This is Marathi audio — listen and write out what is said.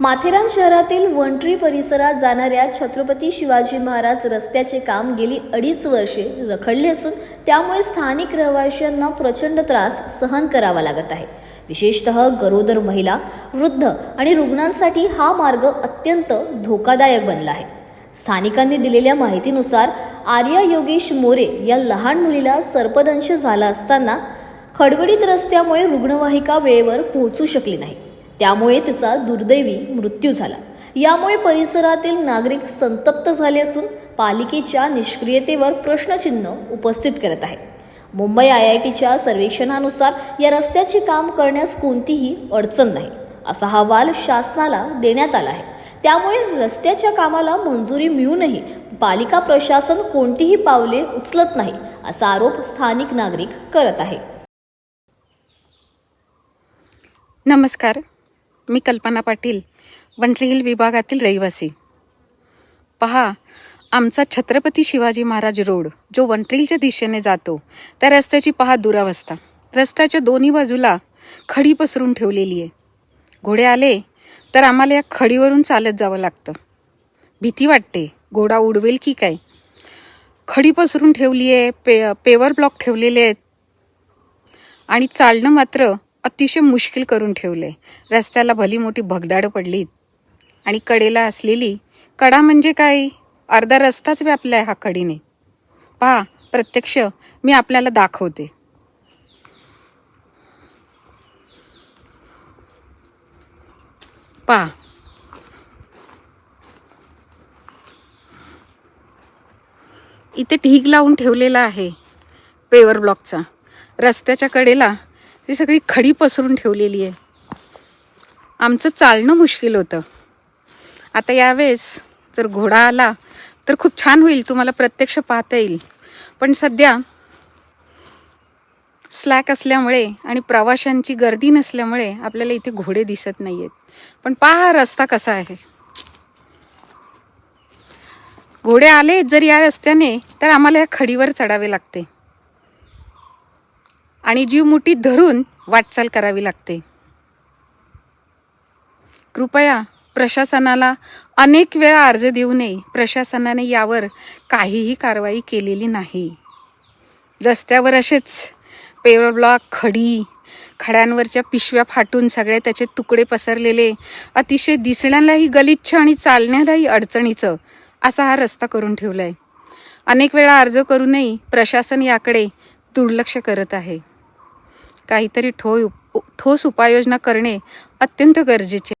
माथेरान शहरातील वंट्री परिसरात जाणाऱ्या छत्रपती शिवाजी महाराज रस्त्याचे काम गेली अडीच वर्षे रखडले असून त्यामुळे स्थानिक रहिवाशांना प्रचंड त्रास सहन करावा लागत आहे. विशेषतः गरोदर महिला वृद्ध आणि रुग्णांसाठी हा मार्ग अत्यंत धोकादायक बनला आहे. स्थानिकांनी दिलेल्या माहितीनुसार आर्या योगेश मोरे या लहान मुलीला सर्पदंश झाला असताना खडबडीत रस्त्यामुळे रुग्णवाहिका वेळेवर पोहोचू शकली नाही. त्यामुळे तिचा दुर्दैवी मृत्यू झाला. यामुळे परिसरातील नागरिक संतप्त झाले असून पालिकेच्या निष्क्रियतेवर प्रश्नचिन्ह उपस्थित करत आहे. मुंबई आय आय टीच्या सर्वेक्षणानुसार या रस्त्याचे काम करण्यास कोणतीही अडचण नाही असा अहवाल शासनाला देण्यात आला आहे. त्यामुळे रस्त्याच्या कामाला मंजुरी मिळूनही पालिका प्रशासन कोणतीही पावले उचलत नाही असा आरोप स्थानिक नागरिक करत आहे. नमस्कार. मी कल्पना पाटील वंट्री हिल विभागातील रहिवासी. पहा आमचा छत्रपती शिवाजी महाराज रोड जो वंट्रीलच्या दिशेने जातो त्या रस्त्याची पहा दुरावस्था. रस्त्याच्या दोन्ही बाजूला खडी पसरून ठेवलेली आहे. घोडे आले तर आम्हाला या खडीवरून चालत जावं लागतं. भीती वाटते घोडा उडवेल की काय? खडी पसरून ठेवली आहे पे पेवर ब्लॉक ठेवलेले आहेत. आणि चालणं मात्र अतिशय मुश्किल करून ठेवले. रस्त्याला भली मोठी भगदाडं पडलीत आणि कडेला असलेली कडा म्हणजे काय? अर्धा रस्ताच व्यापला आहे हा कडीने. पहा प्रत्यक्ष मी आपल्याला दाखवते. पहा. इथे ढीग लावून ठेवलेला आहे पेवर ब्लॉकचा. रस्त्याच्या कडेला ती सगळी खडी पसरून ठेवलेली आहे. आमचं चालणं मुश्किल होतं. आता यावेळेस जर घोडा आला तर खूप छान होईल तुम्हाला प्रत्यक्ष पाहता येईल. पण सध्या स्लॅक असल्यामुळे आणि प्रवाशांची गर्दी नसल्यामुळे आपल्याला इथे घोडे दिसत नाही आहेत पण पहा हा रस्ता कसा आहे. घोडे आले जर या रस्त्याने तर आम्हाला या खडीवर चढावे लागते. आणि जीव मुठीत धरून वाटचाल करावी लागते. कृपया प्रशासनाला अनेक वेळा अर्ज देऊनही प्रशासनाने यावर काहीही कारवाई केलेली नाही. रस्त्यावर असेच पेवर ब्लॉक खडी खड्यांवरच्या पिशव्या फाटून सगळे त्याचे तुकडे पसरलेले अतिशय दिसण्यालाही गलिच्छ आणि चालण्यालाही अडचणीचं असा हा रस्ता करून ठेवला आहे अनेक वेळा अर्ज करूनही प्रशासन याकडे दुर्लक्ष करत आहे. काहीतरी ठो ठोस उपाययोजना करणे अत्यंत गरजेचे